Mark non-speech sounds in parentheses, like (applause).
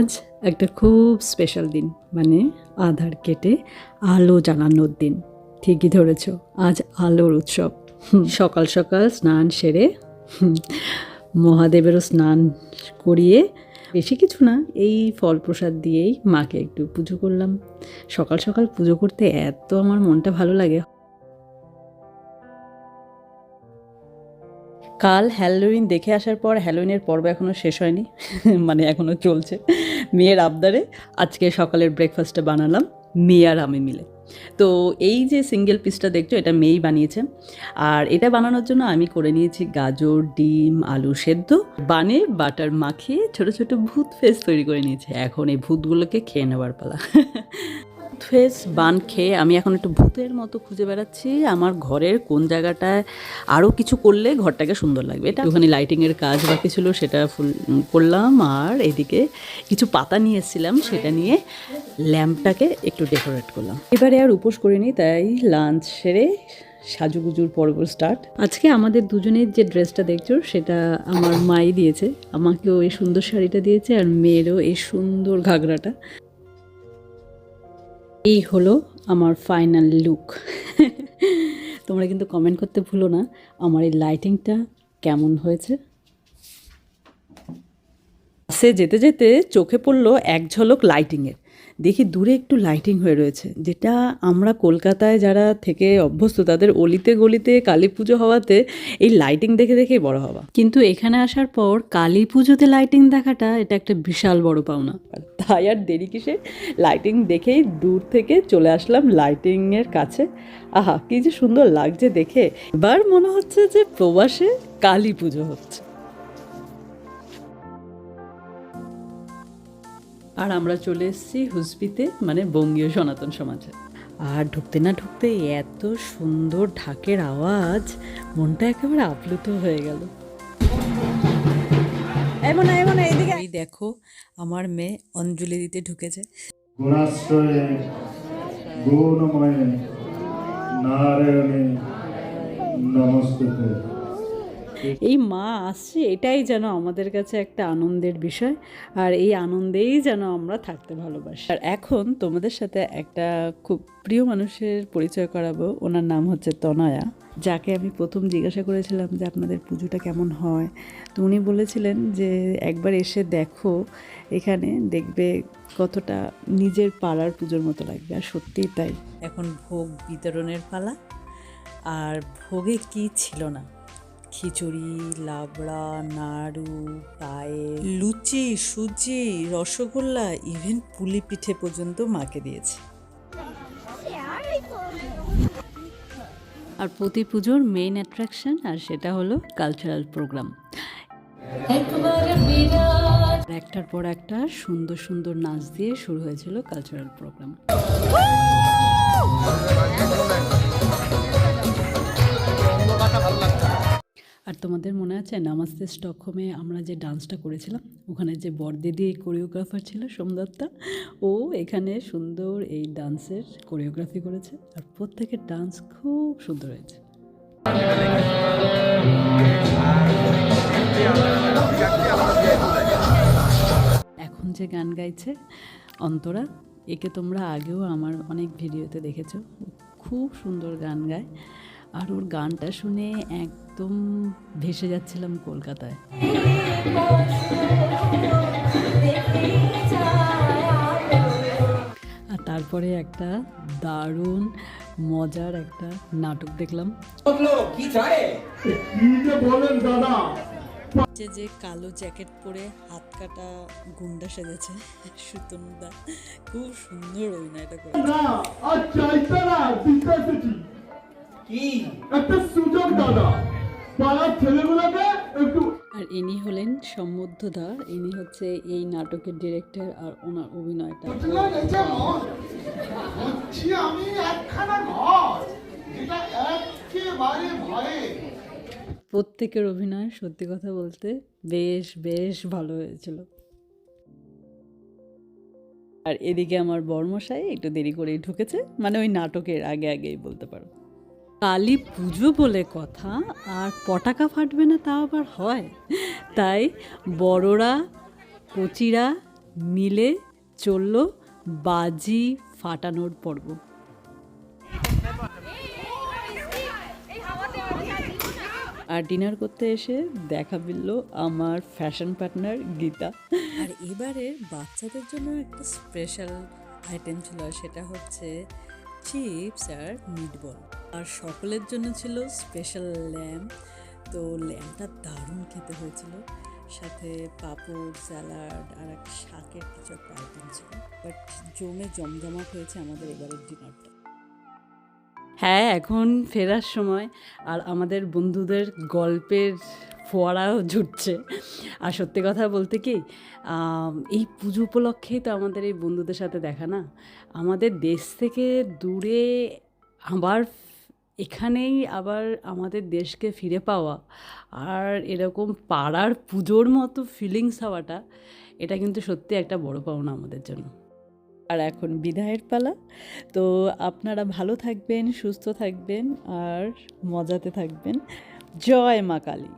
আজ একটা খুব স্পেশাল দিন মানে আধার কেটে আলো জ্বালানোর দিন। ঠিকই ধরেছ, আজ আলোর উৎসব। সকাল সকাল স্নান সেরে মহাদেবেরও স্নান করিয়ে, বেশি কিছু না, এই ফল প্রসাদ দিয়েই মাকে একটু পুজো করলাম। সকাল সকাল পুজো করতে এত আমার মনটা ভালো লাগে। কাল হ্যালোইন দেখে আসার পর হ্যালোইনের পর্ব এখনও শেষ হয়নি মানে এখনও চলছে। মেয়ের আবদারে আজকে সকালের ব্রেকফাস্টটা বানালাম মেয়ে আর আমি মিলে। তো এই যে সিঙ্গেল পিসটা দেখছ, এটা মেয়েই বানিয়েছে। আর এটা বানানোর জন্য আমি করে নিয়েছি গাজর, ডিম, আলু সেদ্ধ। বানে বাটার মাখিয়ে ছোট ছোট ভূত ফেস তৈরি করে নিয়েছে। এখন এই ভূতগুলোকে খেয়ে নেওয়ার পালা। (laughs) ফেস বান খেয়ে আমি এখন একটু ভূতের মতো খুঁজে বেড়াচ্ছি। আমার ঘরের কোন জায়গাটায় আরও কিছু করলে ঘরটাকে সুন্দর লাগবে। এটা ওখানে লাইটিংয়ের কাজ বাকি ছিল, সেটা ফুল করলাম। আর এদিকে কিছু পাতা নিয়ে এসেছিলাম, সেটা নিয়ে ল্যাম্পটাকে একটু ডেকোরেট করলাম। এবারে আর উপোস করিনি, তাই লাঞ্চ সেরে সাজুগুজুর পর্ব স্টার্ট আজকে আমাদের দুজনের যে ড্রেসটা দেখছ, সেটা আমার মাই দিয়েছে। আমাকেও এই সুন্দর শাড়িটা দিয়েছে, আর মেয়েরও এই সুন্দর ঘাগরাটা। এই হলো আমার ফাইনাল লুক তোমরা কিন্তু কমেন্ট করতে ভুলো না, আমার এই লাইটিংটা কেমন হয়েছে। সে যেতে যেতে চোখে পড়ল এক ঝলক লাইটিংয়ের দেখি দূরে একটু লাইটিং হয়ে রয়েছে। যেটা আমরা কলকাতায় যারা থেকে অভ্যস্ত, তাদের অলিতে গলিতে কালী পুজো হওয়াতে এই লাইটিং দেখে দেখেই বড় হওয়া। কিন্তু এখানে আসার পর কালী পুজোতে লাইটিং দেখাটা, এটা একটা বিশাল বড় পাওনা। তাই আর দেরি কিসে? লাইটিং দেখেই দূর থেকে চলে আসলাম লাইটিংয়ের কাছে। আহা, কি যে সুন্দর লাগছে দেখে। এবার মনে হচ্ছে যে প্রবাসে কালী পুজো হচ্ছে। আর আমরা চলে এসেছি হুসপিতে মানে বঙ্গীয় সনাতন সমাজে। আর ঢুকতে না ঢুকতে এত সুন্দর ঢাকের আওয়াজ মনটা একেবারে আপ্লুত হয়ে গেল। এমন এমন এইদিকে এই দেখো আমার মেয়ে অঞ্জলি দিতে ঢুকেছে। গুণাশ্রয়ে গুণময়ে নারায়ণে এই মা আসছে এটাই যেন আমাদের কাছে একটা আনন্দের বিষয় আর এই আনন্দেই যেন আমরা থাকতে ভালোবাসি। আর এখন তোমাদের সাথে একটা খুব প্রিয় মানুষের পরিচয় করাবো ওনার নাম হচ্ছে তনয়া। যাকে আমি প্রথম জিজ্ঞাসা করেছিলাম যে আপনাদের পুজোটা কেমন হয় তো উনি বলেছিলেন যে একবার এসে দেখো এখানে দেখবে কতটা নিজের পাড়ার পুজোর মতো লাগবে আর সত্যিই তাই। এখন ভোগ বিতরণের পালা আর ভোগে কি ছিল না। খিচুড়ি লাবড়া নাড়ু পায়ে লুচি সুজি রসগোল্লা ইভেন পুলি পিঠে পর্যন্ত মাকে দিয়েছে। আর প্রতি পুজোর মেইন অ্যাট্রাকশন আর সেটা হলো কালচারাল প্রোগ্রাম একটার পর একটা সুন্দর সুন্দর নাচ দিয়ে শুরু হয়েছিল কালচারাল প্রোগ্রাম তোমাদের মনে আছে? নামাস্তে স্টকহোমে আমরা যে ডান্সটা করেছিলাম, ওখানে যে বরদিদি কোরিওগ্রাফার ছিল সোমদত্তা, ও এখানে সুন্দর এই ডান্সের কোরিওগ্রাফি করেছে আর প্রত্যেকের ডান্স খুব সুন্দর হয়েছে। এখন যে গান গাইছে অন্তরা, একে তোমরা আগেও আমার অনেক ভিডিওতে দেখেছ খুব সুন্দর গান গায়। আর ওর গানটা শুনে একদম ভেসে যাচ্ছিলাম কলকাতায়। আর তারপরে একটা দারুণ মজার একটা নাটক দেখলাম। যে যে যে কালো জ্যাকেট পরে হাত কাটা গুন্ডা সেজেছে সুতনুদা। খুব সুন্দর অভিনয়টা করে কি? একটা সুযোগ দাদা। পাড়ার ছেলেগুলোকে একটু আর ইনি হলেন সমুদ্ধদা ইনি হচ্ছে এই নাটকের ডিরেক্টর আর ওনার অভিনয়টা। হচ্ছি আমি একখানা ঘর যেটা একেবারে ভয়ে। প্রত্যেকের অভিনয় সত্যি কথা বলতে বেশ বেশ ভালো হয়েছিল। আর এদিকে আমার বর্মশাই একটু দেরি করেই ঢুকেছে মানে ওই নাটকের আগে আগেই বলতে পারো। কালী পুজো বলে কথা, আর পটাকা ফাটবে না তা আবার হয়। তাই বড়রা, কচিরা মিলে চলল বাজি ফাটানোর পর্ব। আর ডিনার করতে এসে দেখা মিলল আমার ফ্যাশন পার্টনার গীতা। আর এবারে বাচ্চাদের জন্য একটা স্পেশাল আইটেম ছিল, সেটা হচ্ছে চিপস আর মিটবল। আর সকলের জন্য ছিল স্পেশাল ল্যাম্প তো ল্যাম্পটা দারুণ খেতে হয়েছিল। সাথে পাঁপড় স্যালাড আর একটা শাকের কিছু একটা আইটেম ছিল। বাট জমে জমজমাট হয়েছে আমাদের এবারের ডিনারটা হ্যাঁ এখন ফেরার সময়। আর আমাদের বন্ধুদের গল্পের ফোয়ারাও জুটছে। আর সত্যি কথা বলতে কি এই পুজো উপলক্ষেই তো আমাদের এই বন্ধুদের সাথে দেখা না, আমাদের দেশ থেকে দূরে আবার এখানেই আবার আমাদের দেশকে ফিরে পাওয়া আর এরকম পাড়ার পুজোর মতো ফিলিংস হওয়াটা, এটা কিন্তু সত্যি একটা বড় পাওনা আমাদের জন্য। আর এখন বিদায়ের পালা, তো আপনারা ভালো থাকবেন, সুস্থ থাকবেন আর মজাতে থাকবেন। জয় মা কালী।